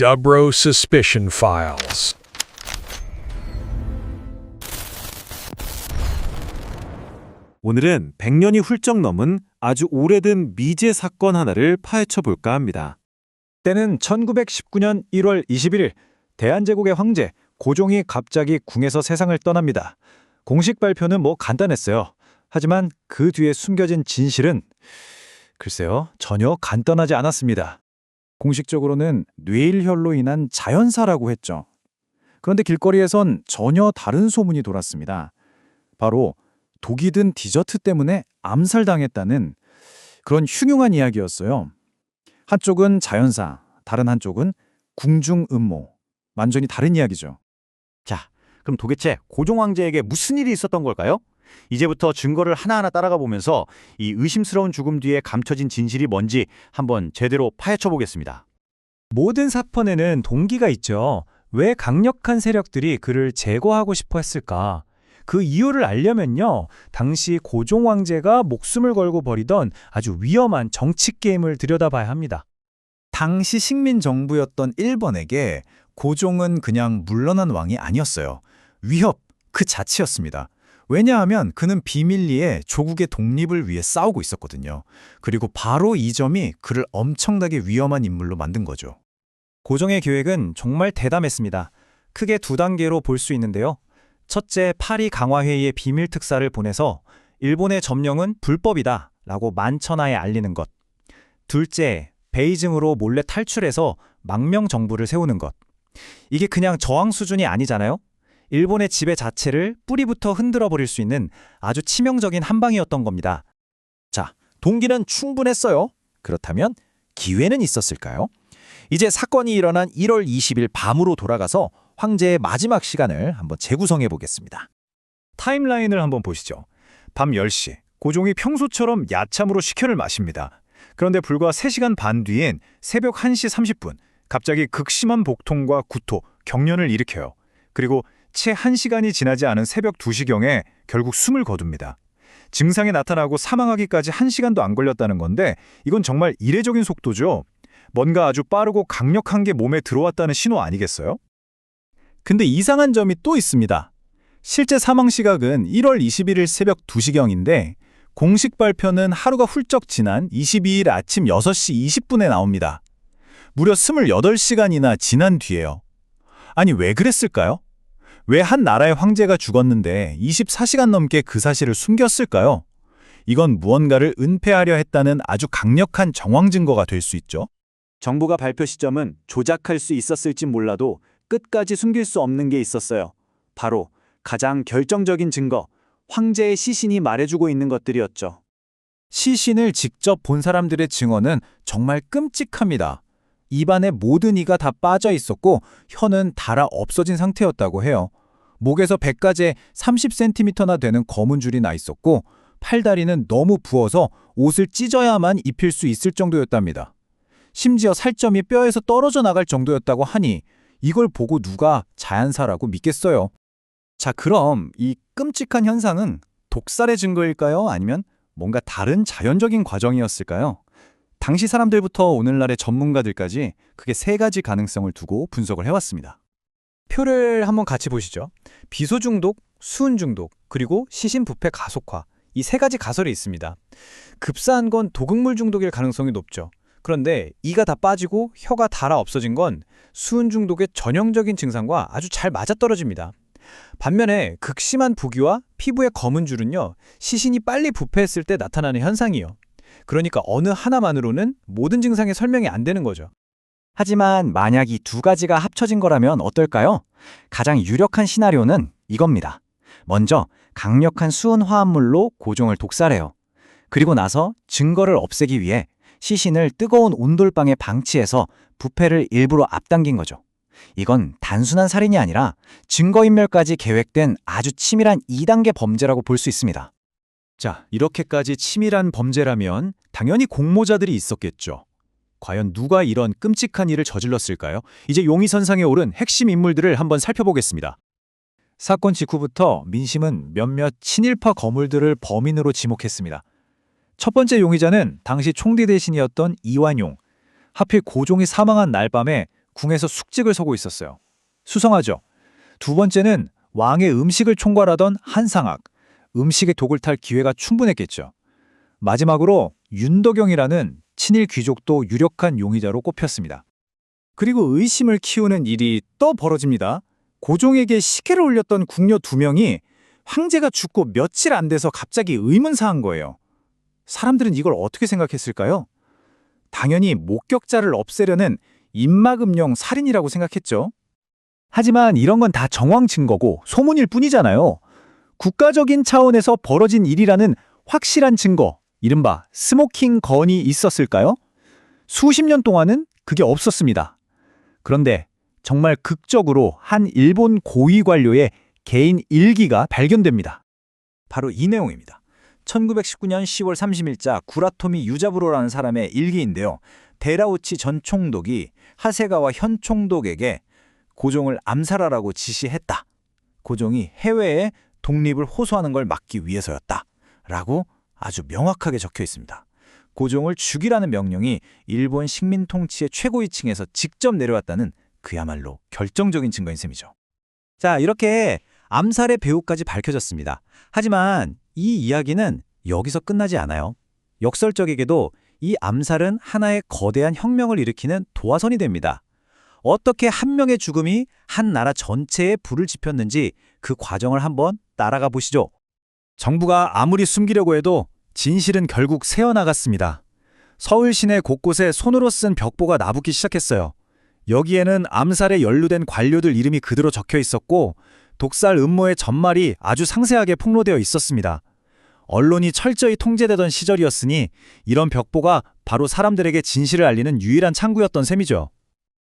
Dubro Suspicion Files. 오늘은 100년이 훌쩍 넘은 아주 오래된 미제 사건 하나를 파헤쳐 볼까 합니다. 때는 1919년 1월 21일 대한제국의 황제 고종이 갑자기 궁에서 세상을 떠납니다. 공식 발표는 뭐 간단했어요. 하지만 그 뒤에 숨겨진 진실은 글쎄요 전혀 간단하지 않았습니다. 공식적으로는 뇌일혈로 인한 자연사라고 했죠. 그런데 길거리에선 전혀 다른 소문이 돌았습니다. 바로 독이 든 디저트 때문에 암살당했다는 그런 흉흉한 이야기였어요. 한쪽은 자연사, 다른 한쪽은 궁중 음모. 완전히 다른 이야기죠. 자, 그럼 도대체 고종 황제에게 무슨 일이 있었던 걸까요? 이제부터 증거를 하나하나 따라가 보면서 이 의심스러운 죽음 뒤에 감춰진 진실이 뭔지 한번 제대로 파헤쳐 보겠습니다. 모든 사건에는 동기가 있죠. 왜 강력한 세력들이 그를 제거하고 싶어 했을까? 그 이유를 알려면요. 당시 고종 황제가 목숨을 걸고 벌이던 아주 위험한 정치 게임을 들여다봐야 합니다. 당시 식민 정부였던 일본에게 고종은 그냥 물러난 왕이 아니었어요. 위협 그 자체였습니다. 왜냐하면 그는 비밀리에 조국의 독립을 위해 싸우고 있었거든요. 그리고 바로 이 점이 그를 엄청나게 위험한 인물로 만든 거죠. 고종의 계획은 정말 대담했습니다. 크게 두 단계로 볼 수 있는데요. 첫째, 파리 강화회의의 비밀 특사를 보내서 일본의 점령은 불법이다 라고 만천하에 알리는 것. 둘째, 베이징으로 몰래 탈출해서 망명 정부를 세우는 것. 이게 그냥 저항 수준이 아니잖아요? 일본의 지배 자체를 뿌리부터 흔들어 버릴 수 있는 아주 치명적인 한방이었던 겁니다. 자, 동기는 충분했어요. 그렇다면 기회는 있었을까요? 이제 사건이 일어난 1월 20일 밤으로 돌아가서 황제의 마지막 시간을 한번 재구성해 보겠습니다. 타임라인을 한번 보시죠. 밤 10시, 고종이 평소처럼 야참으로 식혀를 마십니다. 그런데 불과 3시간 반 뒤엔 새벽 1시 30분, 갑자기 극심한 복통과 구토, 경련을 일으켜요. 그리고 채 1시간이 지나지 않은 새벽 2시경에 결국 숨을 거둡니다. 증상이 나타나고 사망하기까지 1시간도 안 걸렸다는 건데 이건 정말 이례적인 속도죠. 뭔가 아주 빠르고 강력한 게 몸에 들어왔다는 신호 아니겠어요? 근데 이상한 점이 또 있습니다. 실제 사망 시각은 1월 21일 새벽 2시경인데 공식 발표는 하루가 훌쩍 지난 22일 아침 6시 20분에 나옵니다. 무려 28시간이나 지난 뒤에요. 아니 왜 그랬을까요? 왜 한 나라의 황제가 죽었는데 24시간 넘게 그 사실을 숨겼을까요? 이건 무언가를 은폐하려 했다는 아주 강력한 정황 증거가 될 수 있죠. 정부가 발표 시점은 조작할 수 있었을진 몰라도 끝까지 숨길 수 없는 게 있었어요. 바로 가장 결정적인 증거, 황제의 시신이 말해주고 있는 것들이었죠. 시신을 직접 본 사람들의 증언은 정말 끔찍합니다. 입안에 모든 이가 다 빠져 있었고 혀는 닳아 없어진 상태였다고 해요. 목에서 배까지 30cm나 되는 검은 줄이 나 있었고 팔다리는 너무 부어서 옷을 찢어야만 입힐 수 있을 정도였답니다. 심지어 살점이 뼈에서 떨어져 나갈 정도였다고 하니 이걸 보고 누가 자연사라고 믿겠어요. 자, 그럼 이 끔찍한 현상은 독살의 증거일까요? 아니면 뭔가 다른 자연적인 과정이었을까요? 당시 사람들부터 오늘날의 전문가들까지 크게 세 가지 가능성을 두고 분석을 해왔습니다. 표를 한번 같이 보시죠. 비소 중독, 수은 중독, 그리고 시신 부패 가속화. 이 세 가지 가설이 있습니다. 급사한 건 독극물 중독일 가능성이 높죠. 그런데 이가 다 빠지고 혀가 닳아 없어진 건 수은 중독의 전형적인 증상과 아주 잘 맞아떨어집니다. 반면에 극심한 부기와 피부의 검은 줄은요, 시신이 빨리 부패했을 때 나타나는 현상이요. 그러니까 어느 하나만으로는 모든 증상의 설명이 안 되는 거죠. 하지만 만약 이 두 가지가 합쳐진 거라면 어떨까요? 가장 유력한 시나리오는 이겁니다. 먼저 강력한 수은 화합물로 고종을 독살해요. 그리고 나서 증거를 없애기 위해 시신을 뜨거운 온돌방에 방치해서 부패를 일부러 앞당긴 거죠. 이건 단순한 살인이 아니라 증거인멸까지 계획된 아주 치밀한 2단계 범죄라고 볼 수 있습니다. 자, 이렇게까지 치밀한 범죄라면 당연히 공모자들이 있었겠죠. 과연 누가 이런 끔찍한 일을 저질렀을까요? 이제 용의선상에 오른 핵심 인물들을 한번 살펴보겠습니다. 사건 직후부터 민심은 몇몇 친일파 거물들을 범인으로 지목했습니다. 첫 번째 용의자는 당시 총리 대신이었던 이완용. 하필 고종이 사망한 날 밤에 궁에서 숙직을 서고 있었어요. 수성하죠. 두 번째는 왕의 음식을 총괄하던 한상학, 음식의 독을 탈 기회가 충분했겠죠. 마지막으로 윤덕영이라는 친일 귀족도 유력한 용의자로 꼽혔습니다. 그리고 의심을 키우는 일이 또 벌어집니다. 고종에게 시계를 올렸던 궁녀 두 명이 황제가 죽고 며칠 안 돼서 갑자기 의문사한 거예요. 사람들은 이걸 어떻게 생각했을까요? 당연히 목격자를 없애려는 입막음용 살인이라고 생각했죠. 하지만 이런 건 다 정황 증거고 소문일 뿐이잖아요. 국가적인 차원에서 벌어진 일이라는 확실한 증거, 이른바 스모킹 건이 있었을까요? 수십 년 동안은 그게 없었습니다. 그런데 정말 극적으로 한 일본 고위 관료의 개인 일기가 발견됩니다. 바로 이 내용입니다. 1919년 10월 30일자 구라토미 유자부로라는 사람의 일기인데요. 데라우치 전 총독이 하세가와 현 총독에게 고종을 암살하라고 지시했다. 고종이 해외에 독립을 호소하는 걸 막기 위해서였다. 라고 아주 명확하게 적혀 있습니다. 고종을 죽이라는 명령이 일본 식민 통치의 최고위층에서 직접 내려왔다는 그야말로 결정적인 증거인 셈이죠. 자, 이렇게 암살의 배후까지 밝혀졌습니다. 하지만 이 이야기는 여기서 끝나지 않아요. 역설적에게도 이 암살은 하나의 거대한 혁명을 일으키는 도화선이 됩니다. 어떻게 한 명의 죽음이 한 나라 전체에 불을 지폈는지 그 과정을 한번 따라가 보시죠. 정부가 아무리 숨기려고 해도 진실은 결국 새어나갔습니다. 서울 시내 곳곳에 손으로 쓴 벽보가 나붙기 시작했어요. 여기에는 암살에 연루된 관료들 이름이 그대로 적혀 있었고 독살 음모의 전말이 아주 상세하게 폭로되어 있었습니다. 언론이 철저히 통제되던 시절이었으니 이런 벽보가 바로 사람들에게 진실을 알리는 유일한 창구였던 셈이죠.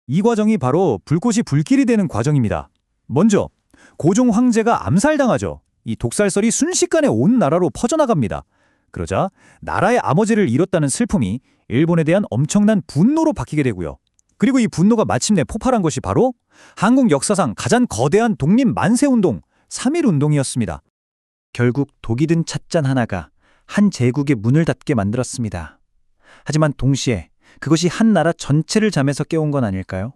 이 과정이 바로 불꽃이 불길이 되는 과정입니다. 먼저 고종 황제가 암살당하죠. 이 독살설이 순식간에 온 나라로 퍼져나갑니다. 그러자 나라의 아버지를 잃었다는 슬픔이 일본에 대한 엄청난 분노로 바뀌게 되고요. 그리고 이 분노가 마침내 폭발한 것이 바로 한국 역사상 가장 거대한 독립 만세 운동 3.1 운동이었습니다. 결국 독이 든 찻잔 하나가 한 제국의 문을 닫게 만들었습니다. 하지만 동시에 그것이 한 나라 전체를 잠에서 깨운 건 아닐까요?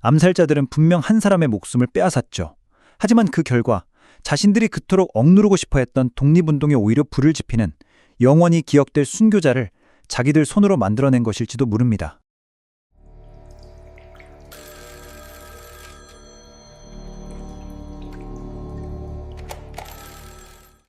암살자들은 분명 한 사람의 목숨을 빼앗았죠. 하지만 그 결과 자신들이 그토록 억누르고 싶어 했던 독립운동에 오히려 불을 지피는 영원히 기억될 순교자를 자기들 손으로 만들어낸 것일지도 모릅니다.